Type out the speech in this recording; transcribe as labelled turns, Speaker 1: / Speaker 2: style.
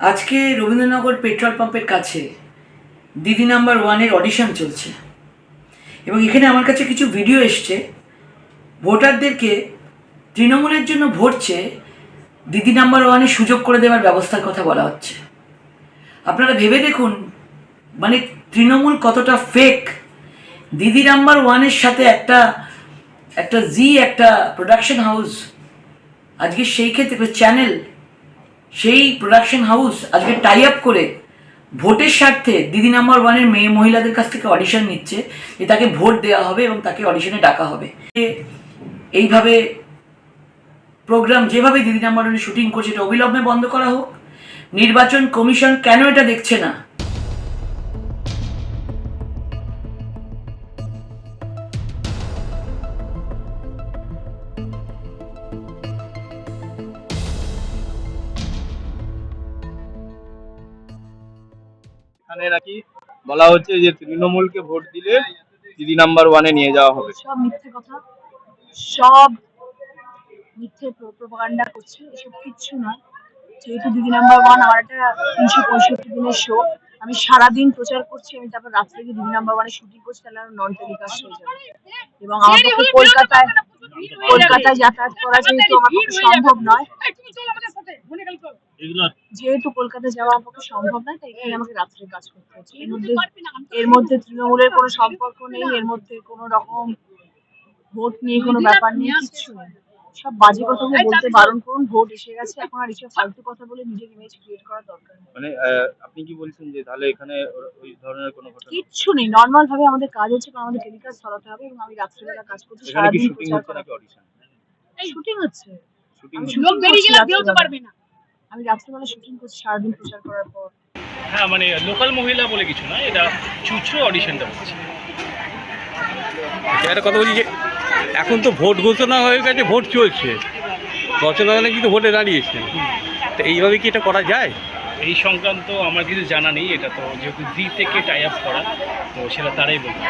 Speaker 1: আজকে রবীন্দ্রনগর পেট্রোল পাম্পের কাছে দিদি নাম্বার ওয়ানের অডিশন চলছে। এবং এখানে আমার কাছে কিছু ভিডিও এসছে। ভোটারদেরকে তৃণমূলের জন্য ভোট চেয়ে দিদি নাম্বার ওয়ানে সুযোগ করে দেওয়ার ব্যবস্থার কথা বলা হচ্ছে। আপনারা ভেবে দেখুন মানে তৃণমূল কতটা ফেক দিদি নাম্বার ওয়ানের সাথে একটা একটা জি একটা প্রোডাকশন হাউস আজকে সেই ক্ষেত্রে চ্যানেল সেই প্রোডাকশন হাউস আজকে টাই আপ করে ভোটের স্বার্থে দিদি নাম্বার ওয়ানের মেয়ে মহিলাদের কাছ থেকে অডিশন নিচ্ছে যে তাকে ভোট দেওয়া হবে এবং তাকে অডিশনে ডাকা হবে। এইভাবে প্রোগ্রাম যেভাবে দিদি নাম্বার ওয়ানের শুটিং করছে, এটা অবিলম্বে বন্ধ করা হোক। নির্বাচন কমিশন কেন এটা দেখছে না?
Speaker 2: এখানে নাকি বলা হচ্ছে যে তৃণমূলকে ভোট দিলে দিদি নাম্বার ওয়ানে নিয়ে যাওয়া হবে।
Speaker 3: সব মিথ্যে কথা। সব মিথ্যে প্রোপাগান্ডা করছে, এসব কিচ্ছু নয়। যেহেতু দিদি নাম্বার ওয়ান, আমার একটা তিনশো পঁয়ষট্টি দিনের শো আমি সারাদিন প্রচার করছি, আমি তারপর রাত্রে গিয়ে দিদি নাম্বার ওয়ানে শুটিং করছি, তাহলে আমার নন টেলিকাস্ট হয়ে যাবে। এবং আমার পক্ষে কলকাতায় কলকাতায় যাতায়াত করা যেহেতু আমার সম্ভব নয় যেহেতু কলকাতা যাওয়া আমার পক্ষে সম্ভব নয় তাই এখানে আমাকে রাত্রে কাজ করতে হচ্ছে। এর মধ্যে এর মধ্যে তৃণমূলের কোনো সম্পর্ক নেই এর মধ্যে কোনো রকম ভোট নিয়ে কোনো ব্যাপার নেই নেই। সব বাজে কথাগুলো বলতে বারণ করুন ভোট এসে গেছে এখন আর এসব ফালতু কথা বলে নিজের ইমেজ ক্রিয়েট করার দরকার
Speaker 2: মানে আপনি কি বলছেন যে তাহলে এখানে ওই ধরনের কোনো ঘটনা
Speaker 3: কিচ্ছু নেই নর্মাল ভাবে আমাদের কাজ হচ্ছে কারণ আমাদের টেলিকাস্ট ছড়াতে হবে এবং আমি রাত্রিবেলা কাজ করছি
Speaker 2: এখানে কি
Speaker 3: সারাদিন
Speaker 2: শুটিং হচ্ছে নাকি অডিশন
Speaker 3: শুটিং হচ্ছে।
Speaker 2: শুটিং
Speaker 3: আমি শুটিং করছি রাত্রিবেলা। আমি রাত্রিবেলা শুটিং করছি সারাদিন প্রচার করার পর।
Speaker 4: হ্যাঁ মানে লোকাল মহিলা বলে কিছু না এটা চুচড়ো অডিশনটা হচ্ছে
Speaker 5: একটা কথা বলছি যে এখন তো ভোট ঘোষণা হয়ে গেছে ভোট চলছে। রচনা কিন্তু ভোটে দাঁড়িয়েছে। তো এইভাবে কি এটা করা যায়?
Speaker 4: এই সংক্রান্ত আমার কিছু জানা নেই এটা তো যেহেতু জি থেকে টাই আপ করা তো সেটা তারাই বলবে।